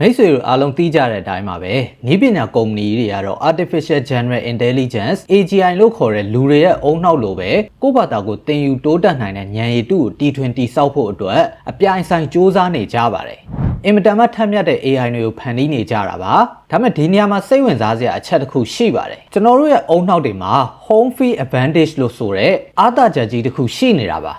မိတ်ဆွေတို့အားလုံးသိကြတဲ့အတိုင်းပါပဲနည်းပညာကုမ္ပဏီတွေကတော့ artificial general intelligence AGI လို့ခေါ်တဲ့လူတွေရဲ့အုံနောက်လိုပဲကိုယ့်ဘာသာကိုသင်ယူတိုးတက်နိုင်တဲ့ဉာဏ်ရည်တုကိုတီထွင်တီဆောက်ဖို့အတွက်အပြိုင်ဆိုင်စ조사နေကြပါတယ်အင်မတန်မှထက်မြက်တဲ့ AI တွေကိုဖန်တီးနေကြတာပါဒါပေမဲ့ဒီနေရာမှာစိတ်ဝင်စားစရာအချက်တစ်ခုရှိပါတယ်ကျွန်တော်တို့ရဲ့အုံနောက်တွေမှာ home field advantage လို့ဆိုတဲ့အာသာချက်ကြီးတစ်ခုရှိနေတာပါ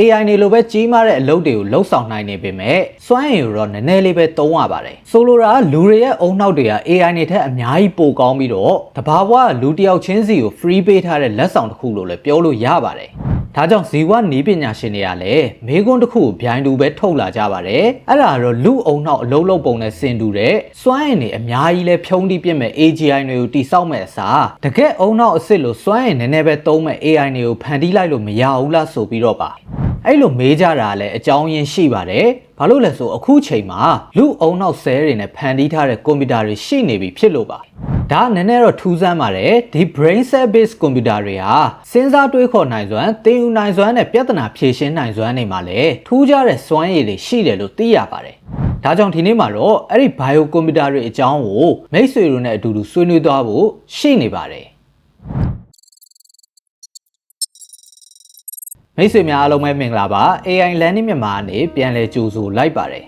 AI နေလိုပဲကြီးမားတဲ့အလုပ်တွေကိုလှုပ်ဆောင်နိုင်နေပေမဲ့စွမ်းရည်ကိုတော့နည်းနည်းလေးပဲသုံးရပါတယ်ဆိုလိုတာကလူတွေရဲ့အုံနောက်တွေက AI နေထက်အများကြီးပိုကောင်းပြီးတော့တဘာဝကလူတစ်ယောက်ချင်းစီကို free ပေးထားတဲ့လက်ဆောင်တစ်ခုလို့လည်းပြောလို့ရပါတယ်ဒါကြောင့်ဇီဝနီးပညာရှင်တွေကလည်းမေကွန်းတစ်ခုကိုဗျိုင်းတူပဲထုတ်လာကြပါတယ်အဲ့ဒါကတော့လူအုံနောက်အလုံးလုံးပုံနဲ့ဆင်တူတဲ့စွမ်းရည်နေအများကြီးလဲဖြုံးတိပြစ်မဲ့ AGI တွေကိုတိစောက်မဲ့အစားတကယ်အုံနောက်အစ်စ်လို့စွမ်းရည်နည်းနည်းပဲသုံးမဲ့ AI တွေကိုဖန်တီးလိုက်လို့မရဘူးလားဆိုပြီးတော့ပါ အဲ့လိုမေးကြတာလည်းအကြောင်းရင်းရှိပါတယ်။ဘာလို့လဲဆိုအခုချိန်မှာလူအုံနောက်ဆဲတွေနဲ့ဖန်တီးထားတဲ့ကွန်ပျူတာတွေရှိနေပြီဖြစ်လို့ပါ။ဒါကနည်းနည်းတော့ထူးဆန်းပါတယ်။ဒီ brain cell based ကွန်ပျူတာတွေဟာစဉ်းစားတွေးခေါ်နိုင်စွမ်း၊သင်ယူနိုင်စွမ်းနဲ့ပြဿနာဖြေရှင်းနိုင်စွမ်းတွေမှာလည်းထူးခြားတဲ့စွမ်းရည်တွေရှိတယ်လို့သိရပါတယ်။ဒါကြောင့်ဒီနေ့မှာတော့အဲ့ဒီ bio ကွန်ပျူတာတွေအကြောင်းကိုမိတ်ဆွေတို့နဲ့အတူတူဆွေးနွေးသွားဖို့ရှိနေပါတယ်။ မိတ်ဆွေများအားလုံးပဲမင်္ဂလာပါ AI Learning မြန်မာအနေပြန်လည်ကြိုဆိုလိုက်ပါတယ်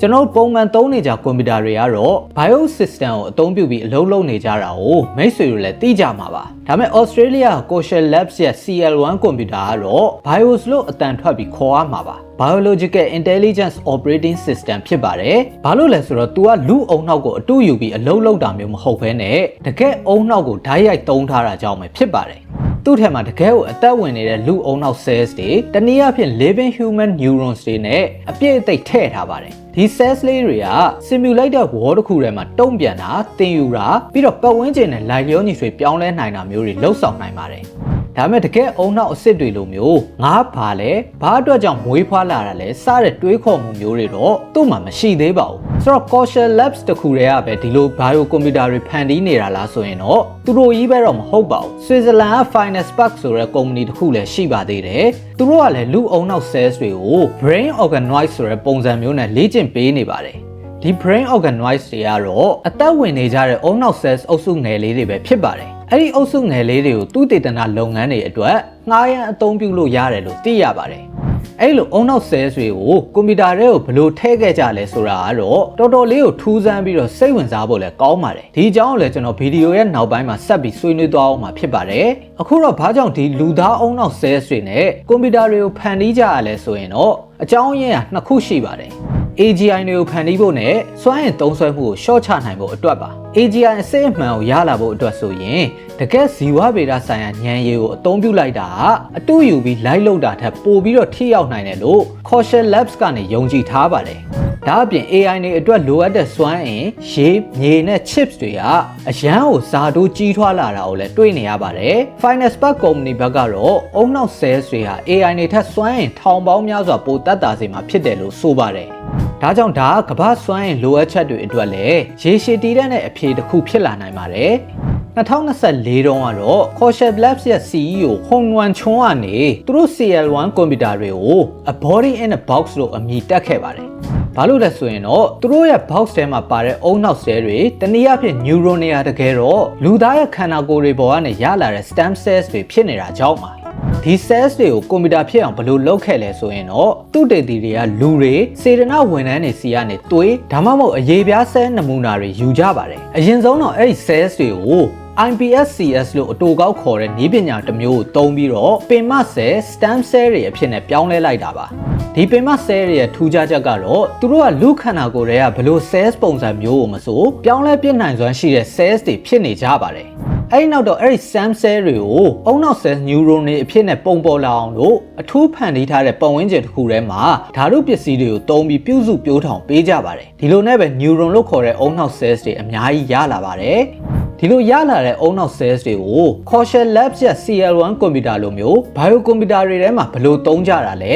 ကျွန်တော်ပုံမှန်သုံးနေကြကွန်ပျူတာတွေကတော့ BIOS system ကိုအသုံးပြုပြီးအလုပ်လုပ်နေကြတာကိုမိတ်ဆွေတို့လည်းသိကြမှာပါဒါပေမဲ့ Australia Coastal Labs ရဲ့ CL1 ကွန်ပျူတာကတော့ BIOS လို့အတန်ထွက်ပြီးခေါ်ရမှာပါ Biological Intelligence Operating System ဖြစ်ပါတယ်။ဘာလို့လဲဆိုတော့ तू ကလူအုံနောက်ကိုအတူယူပြီးအလုပ်လုပ်တာမျိုးမဟုတ်ဘဲနဲ့တကယ်အုံနောက်ကိုဓာတ်ရိုက်သုံးထားတာကြောင့်ပဲဖြစ်ပါတယ်။ သူ့ထက်မှာတကယ်ကိုအသက်ဝင်နေတဲ့လူအုံနောက် cells တွေတနည်းအားဖြင့် living human neurons တွေနဲ့အပြည့်အသိပ်ထည့်ထားပါတယ်။ဒီ cells လေးတွေက simulated world တစ်ခုထဲမှာတုံ့ပြန်တာသင်ယူတာပြီးတော့ပတ်ဝန်းကျင်နဲ့လိုက်လျောညီဆွေပြောင်းလဲနိုင်တာမျိုးတွေလှုပ်ဆောင်နိုင်ပါတယ်။ ဒါပေမဲ့တကယ်အုံနောက်အစ်စ်တွေလိုမျိုးငါဘာလဲဘာအတွက်ကြောင့်မွေးဖွားလာတာလဲစတဲ့တွေးခေါ်မှုမျိုးတွေတော့သူ့မှာမရှိသေးပါဘူးဆိုတော့ Causal Labs တခုတည်းကပဲဒီလို bio computer တွေဖန်တီးနေတာလားဆိုရင်တော့သူတို့ကြီးပဲတော့မဟုတ်ပါဘူး Switzerland က Finance Park ဆိုတဲ့ကုမ္ပဏီတစ်ခုလည်းရှိပါသေးတယ်သူတို့ကလည်းလူအုံနောက် cells တွေကို brain organoid ဆိုတဲ့ပုံစံမျိုးနဲ့လေ့ကျင့်ပေးနေပါတယ်ဒီ brain organoids တွေကတော့အသက်ဝင်နေကြတဲ့အုံနောက် cells အုပ်စုငယ်လေးတွေပဲဖြစ်ပါတယ်အဲ့ဒီအုပ်စုငယ်လေးတွေကိုသူတည်တနာလုပ်ငန်းတွေအတွက်ငှားရမ်းအသုံးပြုလို့ရတယ်လို့သိရပါတယ်အဲ့လိုအုံနောက် cells တွေကိုကွန်ပျူတာထဲကိုဘယ်လိုထည့်ခဲ့ကြလဲဆိုတာကတော့တော်တော်လေးကိုထူးဆန်းပြီးတော့စိတ်ဝင်စားဖို့လည်းကောင်းပါတယ်ဒီအကြောင်းကိုလည်းကျွန်တော်ဗီဒီယိုရဲ့နောက်ပိုင်းမှာဆက်ပြီးဆွေးနွေးသွားအောင်မှာဖြစ်ပါတယ်အခုတော့ဘာကြောင့်ဒီလူသားအုံနောက် cells တွေနဲ့ကွန်ပျူတာတွေကိုဖန်တီးကြရလဲဆိုရင်တော့အကြောင်းရင်းကနှစ်ခုရှိပါတယ် AGI တွေကိုဖန်တီးဖို့နဲ့စွမ်းအင်သုံးစွဲမှုကိုရှော့ချနိုင်ဖို့အတွက်ပါ AGI အစစ်အမှန်ကိုရလာဖို့အတွက်ဆိုရင်တကယ်ဇီဝဗေဒဆိုင်ရာဉာဏ်ရည်ကိုအသုံးပြုလိုက်တာကအတူယူပြီးလိုက်လုပ်တာထက်ပိုပြီးတော့ထိရောက်နိုင်တယ်လို့ Cautious Labs ကနေယုံကြည်ထားပါတယ် ဒါအပြင် AI တွေအတွက်လိုအပ်တဲ့စွမ်းအင်ရေမြေနဲ့ chips တွေကအရန်ကိုဇာတိုးကြီးထွားလာတာကိုလည်းတွေ့နေရပါတယ်။ Finance Park Company ဘက်ကတော့အုံနောက် sales တွေဟာ AI တွေထက်စွမ်းအင်ထောင်ပေါင်းများစွာပိုတက်တာစေမှာဖြစ်တယ်လို့ဆိုပါတယ်။ဒါကြောင့်ဒါကကမ္ဘာစွမ်းအင်လိုအပ်ချက်တွေအတွက်လည်းရေရှည်တည်တဲ့အဖြေတစ်ခုဖြစ်လာနိုင်ပါတယ်။2024တုန်းကတော့ Cautious Labs ရဲ့ CEO ဟွန်ဝမ်ချွန်ကနေသူတို့ CL1 ကွန်ပျူတာတွေကို a body in a box လို့အမည်တက်ခဲ့ပါတယ်။ ဘာလို့လဲဆိုရင်တော့သူတို့ရဲ့ box ထဲမှာပါတဲ့အုံနောက်ဆဲတွေတနည်းအားဖြင့် neuron တွေဟာတကယ်တော့လူသားရဲ့ခန္ဓာကိုယ်တွေပေါ်ကနေရလာတဲ့ stem cells တွေဖြစ်နေတာကြောင့်ပါဒီ cells တွေကိုကွန်ပျူတာဖြစ်အောင်ဘယ်လိုလုပ်ခဲ့လဲဆိုရင်တော့သူတေတီတွေကလူတွေစေတနာဝန်ထမ်းတွေစီကနေသွေးဒါမှမဟုတ်အရေးပြား cell နမူနာတွေယူကြပါတယ်အရင်ဆုံးတော့အဲ့ဒီ cells တွေကို IPSCS လို့အတူကောက်ခေါ်တဲ့နည်းပညာတစ်မျိုးကိုသုံးပြီးတော့ပင်မဆဲ stem cell တွေအဖြစ်နဲ့ပြောင်းလဲလိုက်တာပါ ဒီပင်မ cell တွေရဲ့ထူးခြားချက်ကတော့သူတို့ကလူခန္ဓာကိုယ်တွေကဘလို့ cells ပုံစံမျိုးကိုမဆိုပြောင်းလဲပြစ်နိုင်စွမ်းရှိတဲ့ cells တွေဖြစ်နေကြပါတယ်အဲ့နောက်တော့အဲ့ဒီ stem cell တွေကိုအုံနောက် cell neuron တွေအဖြစ်နဲ့ပုံပေါ်လာအောင်လို့အထူးဖန်တီးထားတဲ့ပတ်ဝန်းကျင်တစ်ခုထဲမှာဓာတုပစ္စည်းတွေကိုသုံးပြီးပြုစုပြိုးထောင်ပေးကြပါတယ်ဒီလိုနဲ့ပဲ neuron လို့ခေါ်တဲ့အုံနောက် cells တွေအများကြီးရလာပါတယ်ဒီလိုရလာတဲ့အုံနောက် cells တွေကို Cautious Labs ရဲ့ CL1 ကွန်ပျူတာလိုမျိုး bio ကွန်ပျူတာတွေထဲမှာဘယ်လိုသုံးကြတာလဲ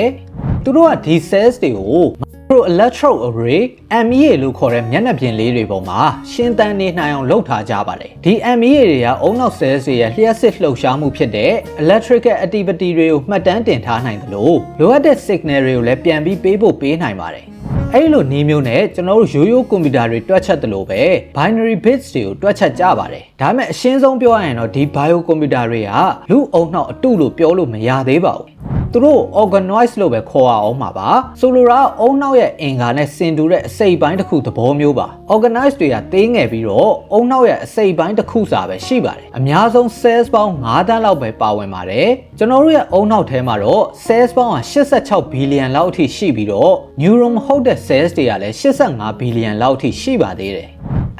သူတို့ကဒီ cells တွေကို micro electrode array MEA လို့ခေါ်တဲ့မျက်နှာပြင်လေးတွေပေါ်မှာရှင်းတန်းနေနိုင်အောင်လုပ်ထားကြပါတယ်ဒီ MEA တွေကအုံနောက် cells တွေရဲ့လျှက်စစ်လှုပ်ရှားမှုဖြစ်တဲ့ electrical activity တွေကိုမှတ်တမ်းတင်ထားနိုင်သလိုလိုအပ်တဲ့ signal တွေကိုလည်းပြန်ပြီးပေးဖို့ပေးနိုင်ပါတယ်အဲ့ဒီလိုနည်းမျိုးနဲ့ကျွန်တော်တို့ရိုးရိုးကွန်ပျူတာတွေတွက်ချက်တယ်လို့ပဲ binary bits တွေကိုတွက်ချက်ကြပါတယ်ဒါပေမဲ့အရှင်းဆုံးပြောရရင်တော့ဒီ bio ကွန်ပျူတာတွေကလူအုံနှောက်အတုလို့ပြောလို့မရသေးပါဘူးသူတို့ organize လို့ပဲခေါ်ရအောင်မှာပါဆိုလိုတာအုံနှောက်ရဲ့အင်္ဂါနဲ့ဆင်တူတဲ့အစိပ်ပိုင်းတစ်ခုသဘောမျိုးပါ organize တွေကသေးငယ်ပြီးတော့အုံနှောက်ရဲ့အစိပ်ပိုင်းတစ်ခုစာပဲရှိပါတယ်အများဆုံး cells ပေါင်း9တန်းလောက်ပဲပါဝင်ပါတယ်ကျွန်တော်တို့ရဲ့အုံနှောက်ထဲမှာတော့ cells ပေါင်းက86 billion လောက်အထိရှိပြီးတော့ neuron မဟုတ်တဲ့ cells တွေကလည်း85 billion လောက်အထိရှိပါသေးတယ်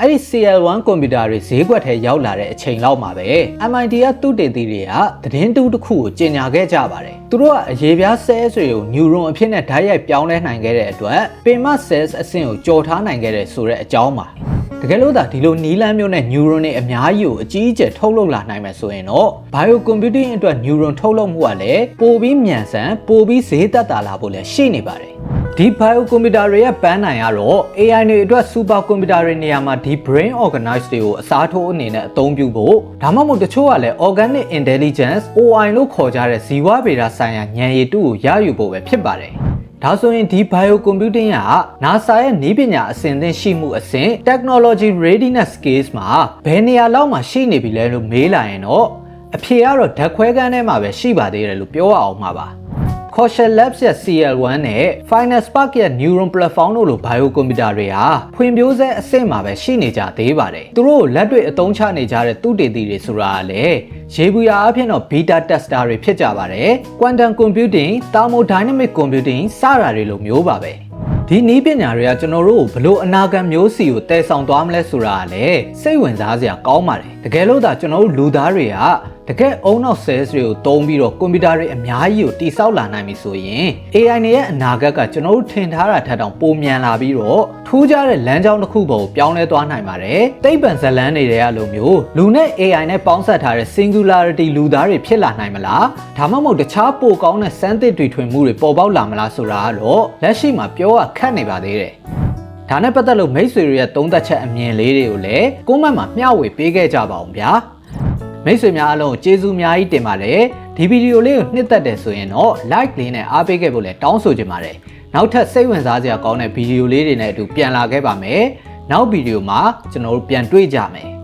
အဲ့ဒီ CL1 ကွန်ပျူတာတွေဈေးကွက်ထဲရောက်လာတဲ့အချိန်လောက်မှာပဲ MIT ကသူတေသီတွေကသတင်းတူးတစ်ခုကိုကြေညာခဲ့ကြပါတယ်။သူတို့ကအရေးပြား cells တွေကို neuron အဖြစ်နဲ့ဓာတ်ရိုက်ပြောင်းလဲနိုင်ခဲ့တဲ့အတွက်ပင်မ cells အဆင့်ကိုကြော်ထားနိုင်ခဲ့တဲ့ဆိုတဲ့အကြောင်းပါ။တကယ်လို့သာဒီလိုနီးလန်းမျိုးနဲ့ neuron တွေအများကြီးကိုအကြီးအကျယ်ထုတ်လုပ်လာနိုင်မယ်ဆိုရင်တော့ biocomputing အတွက် neuron ထုတ်လုပ်မှုကလည်းပိုပြီးမြန်ဆန်ပိုပြီးဈေးသက်သာလာဖို့လည်းရှိနေပါတယ်။ ဒီ bio computer တွေရဲ့ပန်းနိုင်ကတော့ AI တွေအတွက် super computer တွေနေရာမှာဒီ brain organize တွေကိုအစားထိုးအနေနဲ့အသုံးပြုဖို့ဒါမှမဟုတ်တချို့ကလည်း organic intelligence OI လို့ခေါ်ကြတဲ့ဇီဝဗေဒဆိုင်ရာဉာဏ်ရည်တုကိုရယူဖို့ပဲဖြစ်ပါတယ်ဒါဆိုရင်ဒီ bio computing က NASA ရဲ့နည်းပညာအဆင့်သင့်ရှိမှုအဆင့် technology readiness scales မှာဘယ်နေရာလောက်မှာရှိနေပြီလဲလို့မေးလာရင်တော့အဖြေကတော့ဓာတ်ခွဲခန်းထဲမှာပဲရှိပါသေးတယ်လို့ပြောရအောင်မှာပါ Caution Labs ရဲ့ CL1 နဲ့ Finance Spark ရဲ့ Neuron Platform တို့လို bio computer တွေဟာဖွံ့ဖြိုးဆဲအဆင့်မှာပဲရှိနေကြသေးပါတယ်။သူတို့ကိုလက်တွေ့အသုံးချနေကြတဲ့သူတေသီတွေဆိုတာကလည်းရေဘူးရအဖြစ်တော့ beta tester တွေဖြစ်ကြပါတယ်။ Quantum Computing, Thermodynamic Computing စတာတွေလိုမျိုးပါပဲ။ဒီနည်းပညာတွေကကျွန်တော်တို့ကိုဘလို့အနာဂတ်မျိုးစီကိုတည်ဆောင်သွားမလဲဆိုတာကလည်းစိတ်ဝင်စားစရာကောင်းပါတယ်တကယ်လို့သာကျွန်တော်တို့လူသားတွေက တကယ်အုံနောက် cells တွေကိုသုံးပြီးတော့ကွန်ပျူတာတွေအများကြီးကိုတိစောက်လာနိုင်ပြီဆိုရင် AI တွေရဲ့အနာဂတ်ကကျွန်တော်တို့ထင်ထားတာထက်တောင်ပိုမြန်လာပြီးတော့ထူးခြားတဲ့လမ်းကြောင်းတစ်ခုပေါ်ကိုပြောင်းလဲသွားနိုင်ပါတယ်သိပ္ပံဇလန်းတွေတဲ့လိုမျိုးလူနဲ့ AI နဲ့ပေါင်းစပ်ထားတဲ့ singularity လူသားတွေဖြစ်လာနိုင်မလားဒါမှမဟုတ်တခြားပိုကောင်းတဲ့စမ်းသစ်တွေထွင်မှုတွေပေါ်ပေါက်လာမလားဆိုတာကတော့လက်ရှိမှာပြောရခက်နေပါသေးတယ်ဒါနဲ့ပတ်သက်လို့မိတ်ဆွေတွေရဲ့သုံးသပ်ချက်အမြင်လေးတွေကိုလည်းကိုမန့်မှာမျှဝေပေးခဲ့ကြပါအောင်ဗျာ မိတ်ဆွေများအားလုံးကျေးဇူးအများကြီးတင်ပါတယ်ဒီဗီဒီယိုလေးကိုနှစ်သက်တယ်ဆိုရင်တော့ like လေးနဲ့အားပေးခဲ့ဖို့လည်းတောင်းဆိုချင်ပါတယ်နောက်ထပ်စိတ်ဝင်စားစရာကောင်းတဲ့ဗီဒီယိုလေးတွေနဲ့အတူပြန်လာခဲ့ပါမယ်နောက်ဗီဒီယိုမှာကျွန်တော်တို့ပြန်တွေ့ကြမယ်